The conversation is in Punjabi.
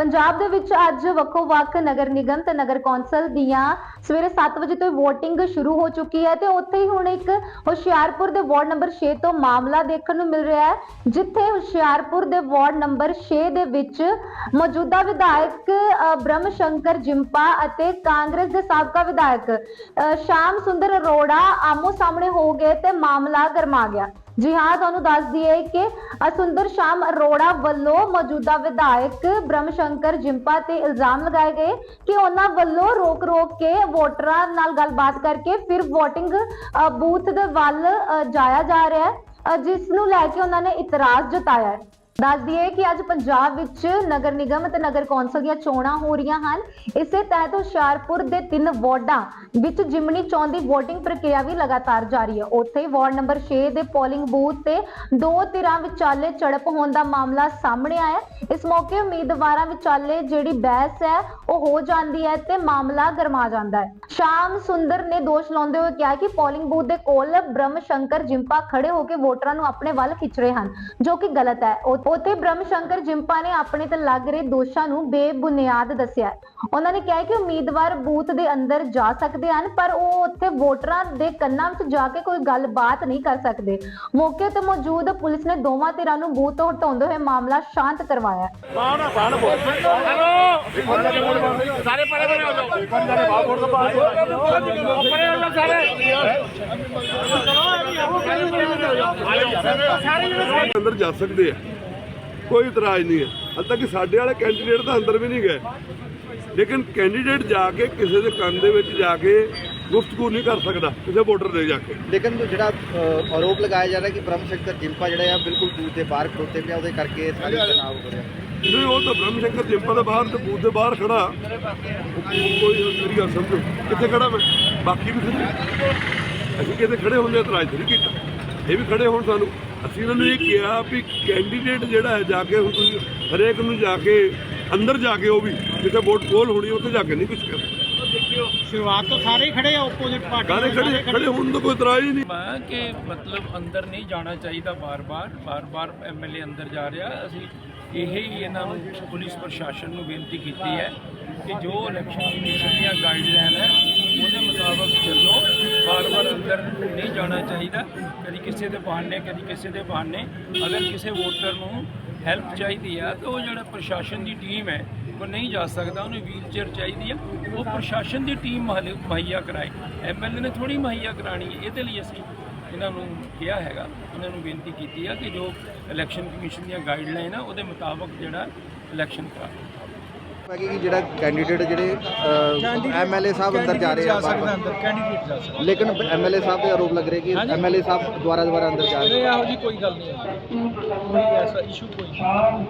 ਪੰਜਾਬ ਦੇ ਵਿੱਚ ਅੱਜ ਵੱਖੋ-ਵੱਖ ਨਗਰ ਨਿਗਮ ਤੇ ਨਗਰ ਕੌਂਸਲ ਦੀਆਂ ਸਵੇਰੇ 7 ਵਜੇ ਤੋਂ VOTING ਸ਼ੁਰੂ ਹੋ ਚੁੱਕੀ ਹੈ ਤੇ ਉੱਥੇ ਹੀ ਹੁਣ ਇੱਕ ਹੁਸ਼ਿਆਰਪੁਰ ਦੇ ਵਾਰਡ ਨੰਬਰ 6 ਤੋਂ ਮਾਮਲਾ ਦੇਖਣ ਨੂੰ ਮਿਲ ਰਿਹਾ ਹੈ, ਜਿੱਥੇ ਹੁਸ਼ਿਆਰਪੁਰ ਦੇ ਵਾਰਡ ਨੰਬਰ 6 ਦੇ ਵਿੱਚ ਮੌਜੂਦਾ ਵਿਧਾਇਕ ਬ੍ਰਹਮ ਸ਼ੰਕਰ ਜਿੰਪਾ ਅਤੇ ਕਾਂਗਰਸ ਦੇ ਸਾਬਕਾ ਵਿਧਾਇਕ ਸ਼ਾਮ ਸੁੰਦਰ ਅਰੋੜਾ ਆਮੋ ਸਾਹਮਣੇ ਹੋ ਗਏ ਤੇ ਮਾਮਲਾ ਗਰਮਾ ਗਿਆ। ਜੀ ਹਾਂ, ਤੁਹਾਨੂੰ ਦੱਸ ਦਈਏ ਕਿ ਅਸੁੰਦਰ ਸ਼ਾਮ ਅਰੋੜਾ ਵੱਲੋਂ ਮੌਜੂਦਾ ਵਿਧਾਇਕ ਬ੍ਰਹਮ ਸ਼ੰਕਰ ਜਿੰਪਾ ਤੇ ਇਲਜ਼ਾਮ ਲਗਾਏ ਗਏ ਕਿ ਉਹਨਾਂ ਵੱਲੋਂ ਰੋਕ ਰੋਕ ਕੇ ਵੋਟਰਾਂ ਨਾਲ ਗੱਲਬਾਤ ਕਰਕੇ ਫਿਰ VOTING ਬੂਥ ਦੇ ਵੱਲ ਜਾਇਆ ਜਾ ਰਿਹਾ ਹੈ ਜਿਸ ਨੂੰ ਲੈ ਕੇ ਉਹਨਾਂ ਨੇ ਇਤਰਾਜ਼ ਜਤਾਇਆ ਹੈ। ਦੱਸ ਦਈਏ ਕਿ ਅੱਜ ਪੰਜਾਬ ਵਿੱਚ ਨਗਰ ਨਿਗਮ ਅਤੇ ਨਗਰ ਕੌਂਸਲ ਦੀਆਂ ਚੋਣਾਂ ਹੋ ਰਹੀਆਂ ਹਨ। ਇਸੇ ਤਹਿਤ ਹੁਸ਼ਿਆਰਪੁਰ ਦੇ ਤਿੰਨ ਵਾਰਡਾਂ ਵਿੱਚ ਜਿਮਨੀ ਚੋਣ ਦੀ VOTING ਪ੍ਰਕਿਰਿਆ ਵੀ ਲਗਾਤਾਰ ਜਾਰੀ ਹੈ। ਉੱਥੇ ਵਾਰਡ ਨੰਬਰ 6 ਦੇ ਪੋਲਿੰਗ ਬੂਥ ਤੇ ਦੋ ਧਿਰਾਂ ਵਿਚਾਲੇ ਝੜਪ ਹੋਣ ਦਾ ਮਾਮਲਾ ਸਾਹਮਣੇ ਆਇਆ ਇਸ ਮੌਕੇ ਉਮੀਦਵਾਰਾਂ ਵਿਚਾਲੇ ਜਿਹੜੀ ਬਹਿਸ ਹੈ, ਉਹ ਹੋ ਜਾਂਦੀ ਹੈ ਤੇ ਮਾਮਲਾ ਗਰਮਾ ਜਾਂਦਾ ਹੈ। ਸ਼ਾਮ ਸੁੰਦਰ ਨੇ ਦੋਸ਼ ਲਾਉਂਦੇ ਹੋਏ ਕਿਹਾ ਕਿ ਪੋਲਿੰਗ ਬੂਥ ਦੇ ਕੋਲ ਬ੍ਰਹਮ ਸ਼ੰਕਰ ਜਿੰਪਾ ਖੜੇ ਹੋ ਕੇ ਵੋਟਰਾਂ ਨੂੰ ਆਪਣੇ ਵੱਲ ਖਿੱਚ ਰਹੇ ਹਨ, ਜੋ ਕਿ ਗਲਤ ਹੈ। ਉ- ਉੱਥੇ ਬ੍ਰਹਮ ਸ਼ੰਕਰ ਜਿੰਪਾ ਨੇ ਆਪਣੇ ਤੇ ਲੱਗ ਰਹੇ ਦੋਸ਼ਾਂ ਨੂੰ ਬੇਬੁਨਿਆਦ ਦੱਸਿਆ। ਉਹਨਾਂ ਨੇ ਕਿਹਾ ਕਿ ਉਮੀਦਵਾਰ ਬੂਥ ਦੇ ਅੰਦਰ ਜਾ ਸਕਦੇ ਹਨ ਪਰ ਉਹ ਉੱਥੇ ਵੋਟਰਾਂ ਦੇ ਕੰਨਾਂ ਵਿੱਚ ਜਾ ਕੇ ਕੋਈ ਗੱਲਬਾਤ ਨਹੀਂ ਕਰ ਸਕਦੇ। ਮੌਕੇ ਤੇ ਮੌਜੂਦ ਪੁਲਿਸ ਨੇ ਦੋਵਾਂ ਧਿਰਾਂ ਨੂੰ ਬੂਥ ਤੋਂ ਹਟਾਉਂਦੇ ਹੋਏ ਮਾਮਲਾ ਸ਼ਾਂਤ ਕਰਵਾਇਆ ਹੈ। ਸਾਰੇ ਪਰੇ ਪਰੇ ਹੋ ਜਾਓ। ਪਰੇ ਹੋ ਜਾਓ ਸਾਰੇ। ਸਾਰੇ ਅੰਦਰ ਜਾ ਸਕਦੇ ਆ। ਕੋਈ ਇਤਰਾਜ਼ ਨਹੀਂ ਹੈ। ਹਾਲੇ ਤੱਕ ਸਾਡੇ ਵਾਲੇ ਕੈਂਡੀਡੇਟ ਤਾਂ ਅੰਦਰ ਵੀ ਨਹੀਂ ਗਏ। ਲੇਕਿਨ ਕੈਂਡੀਡੇਟ ਜਾ ਕੇ ਕਿਸੇ ਦੇ ਕੰਨ ਦੇ ਵਿੱਚ ਜਾ ਕੇ ਗੁਫ਼ਤਗੂ ਨਹੀਂ ਕਰ ਸਕਦਾ ਕਿਸੇ ਵੋਟਰ ਦੇ ਜਾ ਕੇ। ਲੇਕਿਨ ਜਿਹੜਾ ਆਰੋਪ ਲਗਾਇਆ ਜਾ ਰਿਹਾ ਕਿ ਬ੍ਰਹਮ ਸ਼ੰਕਰ ਜਿੰਪਾ ਜਿਹੜਾ ਆ ਬਿਲਕੁਲ ਬੂਥ ਦੇ ਬਾਹਰ ਖੜੋਤੇ ਪਿਆ ਉਹਦੇ ਕਰਕੇ ਸਾਰੀ ਤਣਾਅ ਹੋ ਰਿਹਾ ਨਹੀਂ ਉਹ ਤਾਂ ਬ੍ਰਹਮ ਸ਼ੰਕਰ ਜਿੰਪਾ ਦੇ ਬਾਹਰ ਤੇ ਬੂਥ ਦੇ ਬਾਹਰ ਖੜਾ। ਕੋਈ ਮੇਰੀ ਗੱਲ ਸਮਝੋ। ਕਿੱਥੇ ਖੜਾ ਮੈਂ ਬਾਕੀ ਵੀ ਖੜੇ। ਅਸੀਂ ਕਿਤੇ ਖੜੇ ਹੁੰਦੇ ਇਤਰਾਜ਼ ਨਹੀਂ ਕੀਤਾ। ਇਹ ਵੀ ਖੜੇ ਹੋਣ ਸਾਨੂੰ। ਅਸੀਂ ਉਹਨਾਂ ਨੂੰ ਇਹ ਕਿਹਾ ਵੀ ਕੈਂਡੀਡੇਟ ਜਿਹੜਾ ਹੈ ਜਾ ਕੇ ਹੁਣ ਤੁਸੀਂ ਹਰੇਕ ਨੂੰ ਜਾ ਕੇ ਅੰਦਰ ਜਾ ਕੇ ਉਹ ਵੀ ਜਿੱਥੇ ਵੋਟ ਪੋਲ ਹੋਣੀ ਉੱਥੇ ਜਾ ਕੇ ਨਹੀਂ ਕੁਝ ਕਰਨਾ ਸ਼ੁਰੂਆਤ ਤੋਂ ਸਾਰੇ ਹੀ ਖੜੇ ਆ ਆਪੋਜ਼ਿਟ ਪਾਰਟੀ ਖੜੇ ਖੜੇ ਹੋਣ ਦਾ ਕੋਈ ਇਤਰਾਜ਼ ਹੀ ਨਹੀਂ। ਮੈਂ ਕਿ ਮਤਲਬ ਅੰਦਰ ਨਹੀਂ ਜਾਣਾ ਚਾਹੀਦਾ ਬਾਰ-ਬਾਰ ਬਾਰ-ਬਾਰ ਐਮਐਲਏ ਅੰਦਰ ਜਾ ਰਿਹਾ। ਅਸੀਂ ਇਹ ਹੀ ਇਹਨਾਂ ਨੂੰ ਪੁਲਿਸ ਪ੍ਰਸ਼ਾਸਨ ਨੂੰ ਬੇਨਤੀ ਕੀਤੀ ਹੈ ਕਿ ਜੋ ਇਲੈਕਸ਼ਨ ਕਮਿਸ਼ਨ ਦੀਆਂ ਗਾਈਡਲਾਈਨ ਹੈ ਉਹਦੇ ਮੁਤਾਬਕ ਚੱਲੋ ਬਾਰ-ਬਾਰ ਅੰਦਰ ਨਹੀਂ ਜਾਣਾ ਚਾਹੀਦਾ। ਕਦੀ ਕਿਸੇ ਦੇ ਬਹਾਨੇ, ਕਦੀ ਕਿਸੇ ਦੇ ਬਹਾਨੇ। ਅਗਰ ਕਿਸੇ ਵੋਟਰ ਨੂੰ ਹੈਲਪ ਚਾਹੀਦੀ ਆ, ਤਾਂ ਉਹ ਜਿਹੜਾ ਪ੍ਰਸ਼ਾਸਨ ਦੀ ਟੀਮ ਹੈ, ਉਹ ਨਹੀਂ ਜਾ ਸਕਦਾ। ਉਹਨੂੰ ਵੀਲਚੇਅਰ ਚਾਹੀਦੀ ਆ। ਉਹ ਪ੍ਰਸ਼ਾਸਨ ਦੀ ਟੀਮ ਮੁਹੱਲੇ- ਮੁਹੱਈਆ ਕਰਾਏ। ਐਮਐਲਏ ਨੇ ਥੋੜੀ ਮੁਹੱਈਆ ਕਰਾਣੀ ਹੈ। ਇਹਦੇ ਲਈ ਅਸੀਂ ਇਹਨਾਂ ਨੂੰ ਕਿਹਾ ਹੈਗਾ। ਇਹਨਾਂ ਨੂੰ ਬੇਨਤੀ ਕੀਤੀ ਆ ਕਿ ਜੋ ਇਲੈਕਸ਼ਨ ਕਮਿਸ਼ਨ ਦੀਆਂ ਗਾਈਡਲਾਈਨ ਆ, ਉਹਦੇ ਮੁਤਾਬਕ ਜਿਹੜਾ ਇਲੈਕਸ਼ਨ ਕਰਾ ਹੈ ਕਿ ਜਿਹੜਾ ਕੈਂਡੀਡੇਟ ਜਿਹੜੇ ਐਮਐਲਏ ਸਾਹਿਬ ਅੰਦਰ ਜਾ ਰਹੇ ਆ ਬਾਰ-ਬਾਰ। ਅੰਦਰ ਕੈਂਡੀਡੇਟ ਜਾ ਸਕਦਾ। ਲੇਕਿਨ ਐਮਐਲਏ ਸਾਹਿਬ ਦੇ ਆਰੋਪ ਲੱਗ ਰਹੇ ਕਿ ਐਮਐਲਏ ਸਾਹਿਬ ਦੁਆਰਾ ਦੁਆਰਾ ਅੰਦਰ ਜਾ ਰਹੇ ਇਹੋ ਜੀ ਕੋਈ ਗੱਲ ਨਹੀਂ ਹੈ। ਕੋਈ ਐਸਾ ਇਸ਼ੂ ਕੋਈ ਨਹੀਂ।